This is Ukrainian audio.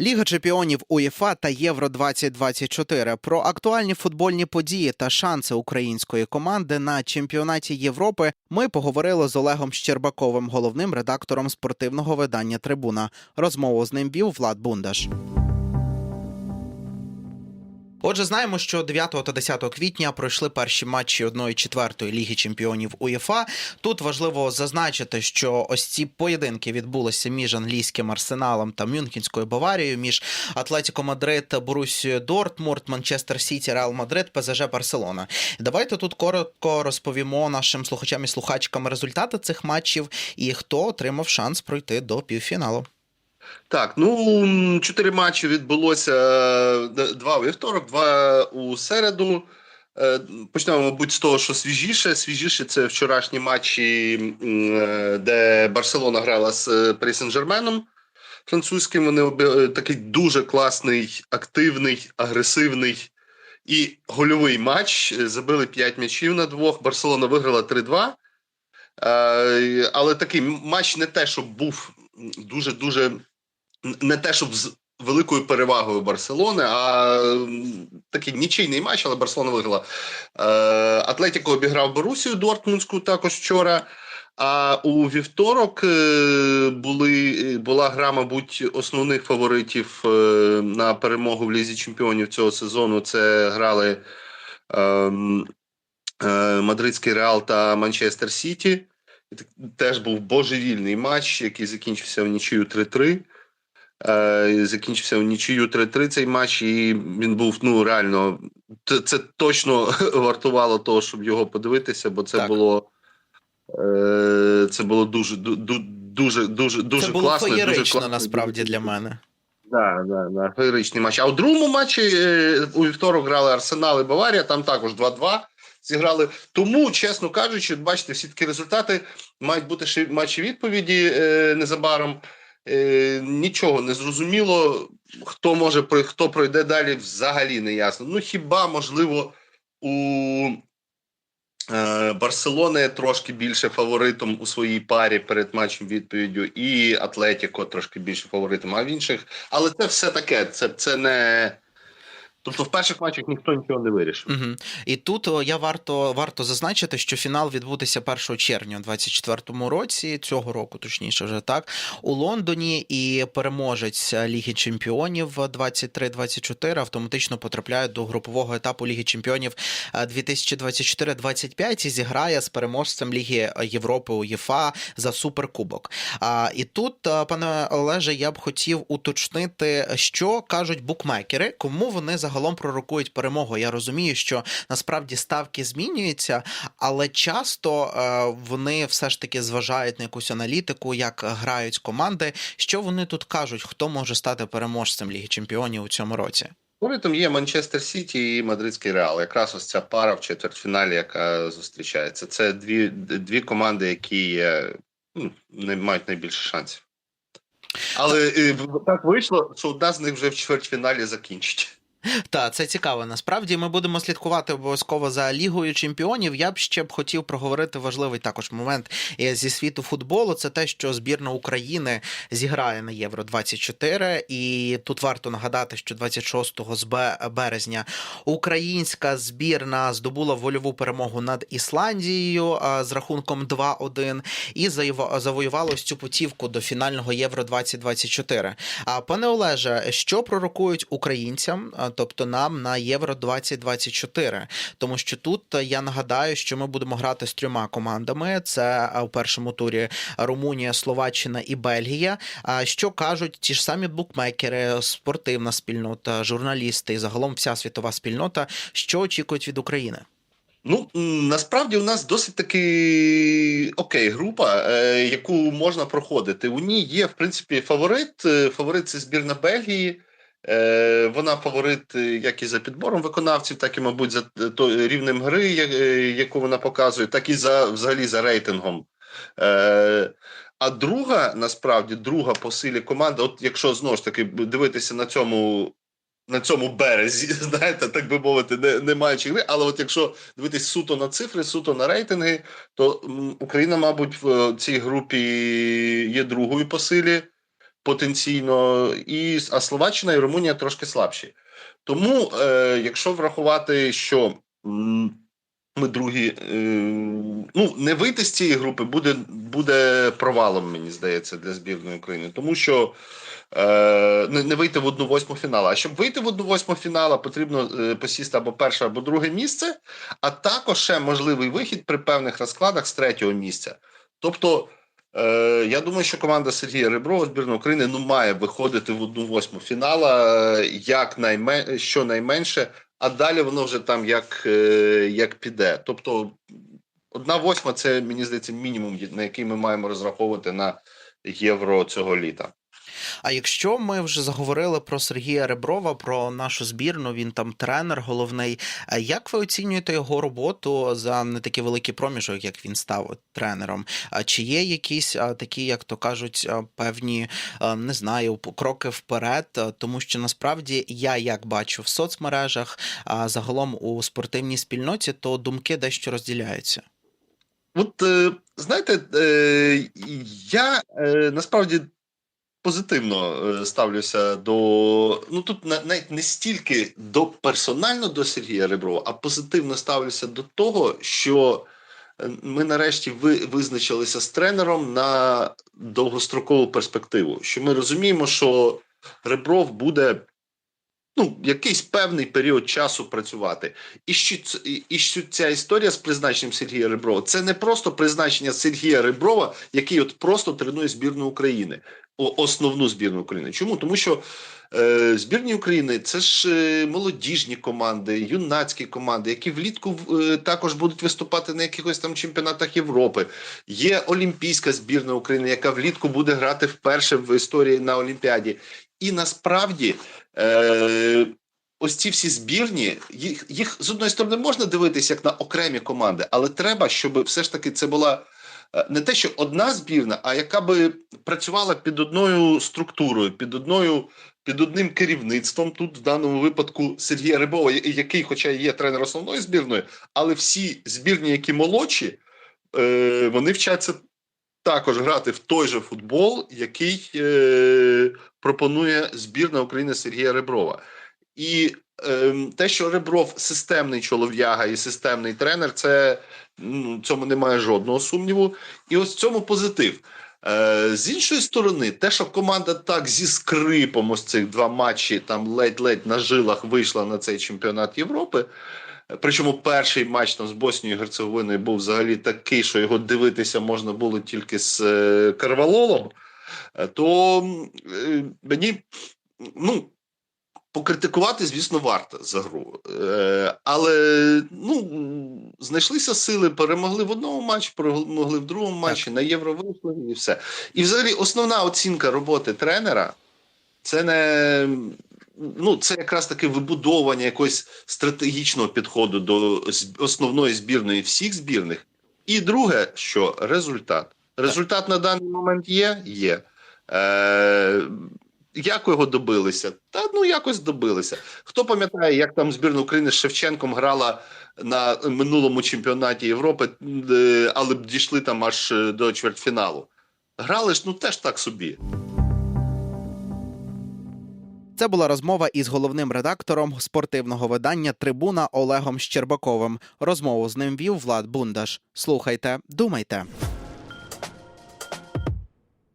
Ліга чемпіонів УЄФА та Євро 2024 про актуальні футбольні події та шанси української команди на чемпіонаті Європи. Ми поговорили з Олегом Щербаковим, головним редактором спортивного видання Трибуна. Розмову з ним вів Влад Бундаш. Отже, знаємо, що 9 та 10 квітня пройшли перші матчі 1-4 Ліги чемпіонів УЄФА. Тут важливо зазначити, що ось ці поєдинки відбулися між англійським арсеналом та Мюнхенською Баварією, між Атлетіко Мадрид, Борусією Дортмунд, Манчестер Сіті, Реал Мадрид, ПЗЖ Барселона. Давайте тут коротко розповімо нашим слухачам і слухачкам результати цих матчів і хто отримав шанс пройти до півфіналу. Так, ну чотири матчі відбулося е, два у вівторок, два у середу. Е, Почнемо, мабуть, з того, що свіжіше. Свіжіше це вчорашні матчі, е, де Барселона грала з е, Сен-Жерменом французьким. Вони такий дуже класний, активний, агресивний і гольовий матч. Забили 5 м'ячів на двох. Барселона виграла 3-2. Е, Але такий матч не те, щоб був дуже дуже не те, щоб з великою перевагою Барселони, а такий нічийний матч, але Барселона виграла. Е, Атлетіко обіграв Борусію Дортмундську також вчора. А у вівторок е, були, була гра, мабуть, основних фаворитів е, на перемогу в Лізі чемпіонів цього сезону. Це грали ем, е, Мадридський Реал та Манчестер Сіті. Теж був божевільний матч, який закінчився в нічию 3-3. Е, закінчився в нічию 3-3 цей матч, і він був ну реально. Це, точно вартувало того, щоб його подивитися, бо це Так. було. Е, це було дуже ду- ду- дуже дуже дуже Це було класно. дуже класно. насправді для мене. Да, да, да, феєричний матч. А у другому матчі е, у вівторок грали Арсенал і Баварія, там також 2-2 зіграли. Тому, чесно кажучи, бачите, всі такі результати мають бути ще матчі відповіді незабаром. Е, нічого не зрозуміло. Хто може хто пройде далі, взагалі не ясно. Ну хіба можливо у е, Барселони трошки більше фаворитом у своїй парі перед матчем відповіддю, і Атлетіко трошки більше фаворитом, а в інших. Але це все таке. Це, це не. Тобто в перших матчах ніхто нічого не вирішив. Угу. І тут я варто варто зазначити, що фінал відбудеться 1 червня у 24-му році, цього року, точніше, вже так, у Лондоні. І переможець Ліги Чемпіонів 23-24 автоматично потрапляє до групового етапу Ліги Чемпіонів е, 2024-25 і зіграє з переможцем Ліги Європи УЄФА за суперкубок. І тут, е, пане Олеже, я б хотів уточнити, що кажуть букмекери, кому вони загалом пророкують перемогу. Я розумію, що насправді ставки змінюються, але часто е, вони все ж таки зважають на якусь аналітику, як грають команди. Що вони тут кажуть, хто може стати переможцем Ліги Чемпіонів у цьому році? Фаворитом є Манчестер Сіті і Мадридський Реал. Якраз ось ця пара в четвертьфіналі, яка зустрічається. Це дві, дві команди, які ну, не мають найбільше шансів. Але е, так вийшло, що одна з них вже в чвертьфіналі закінчить. Так, це цікаво. Насправді ми будемо слідкувати обов'язково за лігою чемпіонів. Я б ще б хотів проговорити важливий також момент е, зі світу футболу. Це те, що збірна України зіграє на Євро 24 І тут варто нагадати, що 26 з бе- березня українська збірна здобула вольову перемогу над Ісландією з рахунком 2-1 і завоювала ось цю путівку до фінального Євро 2024 А пане Олеже, що пророкують українцям, тобто нам на Євро 2024 Тому що тут е, я нагадаю, що ми будемо грати з трьома командами: це е, у першому турі Румунія, Словаччина і Бельгія. А що кажуть ті ж самі букмекери, спортивна спільнота, журналісти і загалом вся світова спільнота, що очікують від України? Ну насправді у нас досить таки окей група, е, яку можна проходити. У ній є, в принципі, фаворит. Е, Фаворит це збірна Бельгії. Е, вона фаворит е, як і за підбором виконавців, так і, мабуть, за е, рівнем гри, яку вона показує, так і за взагалі за рейтингом. А друга, насправді, друга по силі команда, от якщо знову ж таки дивитися на цьому. На цьому березі, знаєте, так би мовити, не, не маючи гри. Але от якщо дивитись суто на цифри, суто на рейтинги, то Україна, мабуть, в цій групі є другою по силі. Потенційно, і, а Словаччина і Румунія трошки слабші. Тому, е, якщо врахувати, що ми другі, е, ну не вийти з цієї групи буде, буде провалом, мені здається, для збірної України, тому що е, не, не вийти в одну восьму фіналу. А щоб вийти в одну восьму фіналу, потрібно е, посісти або перше, або друге місце, а також ще можливий вихід при певних розкладах з третього місця. Тобто. Е, я думаю, що команда Сергія Реброва збірна України ну має виходити в одну восьму фінала е, як наймен... щонайменше, а далі воно вже там як, е, як піде. Тобто, одна восьма це мені здається мінімум, на який ми маємо розраховувати на євро цього літа. А якщо ми вже заговорили про Сергія Реброва, про нашу збірну, він там тренер головний. Як ви оцінюєте його роботу за не такий великий проміжок, як він став тренером? А чи є якісь такі, як то кажуть, певні не знаю, кроки вперед? Тому що насправді я як бачу в соцмережах, а загалом у спортивній спільноті, то думки дещо розділяються. От е, знаєте, е, я е, насправді позитивно е, ставлюся до. Ну тут на- навіть не стільки до персонально до Сергія Реброва, а позитивно ставлюся до того, що е, ми нарешті ви, визначилися з тренером на довгострокову перспективу. Що ми розуміємо, що Ребров буде. Ну, якийсь певний період часу працювати. І що, і, що ця історія з призначенням Сергія Реброва це не просто призначення Сергія Реброва, який от просто тренує збірну України, основну збірну України. Чому? Тому що е, збірні України це ж е, молодіжні команди, юнацькі команди, які влітку е, також будуть виступати на якихось там чемпіонатах Європи. Є Олімпійська збірна України, яка влітку буде грати вперше в історії на Олімпіаді. І насправді. Е, Ось ці всі збірні, їх, їх з одної сторони можна дивитися як на окремі команди, але треба, щоб все ж таки це була не те, що одна збірна, а яка би працювала під одною структурою, під одною, під одним керівництвом. Тут в даному випадку Сергія Рибова, який, хоча є тренер основної збірної, але всі збірні, які молодші, е, вони вчаться також грати в той же футбол, який е, пропонує збірна України Сергія Реброва. І те, що Ребров системний чолов'яга і системний тренер, це ну, цьому немає жодного сумніву. І ось в цьому позитив. Е, з іншої сторони, те, що команда так зі скрипом ось цих два матчі там ледь-ледь на жилах вийшла на цей чемпіонат Європи. Причому перший матч там з Боснією Герцеговиною був взагалі такий, що його дивитися можна було тільки з е, Карвалолом. Е, То мені ну, покритикувати, звісно, варто за гру. Е, але ну, знайшлися сили, перемогли в одному матчі, перемогли в другому матчі, на євро вийшли і все. І взагалі основна оцінка роботи тренера це не. Ну, це якраз таки вибудовування якогось стратегічного підходу до основної збірної всіх збірних. І друге, що результат. Результат на даний момент є? Є. Е, як його добилися? Та ну якось добилися. Хто пам'ятає, як там збірна України з Шевченком грала на минулому чемпіонаті Європи, е, але б дійшли там аж е, до чвертьфіналу. Грали ж ну теж так собі. Це була розмова із головним редактором спортивного видання Трибуна Олегом Щербаковим. Розмову з ним вів Влад Бундаш. Слухайте, думайте.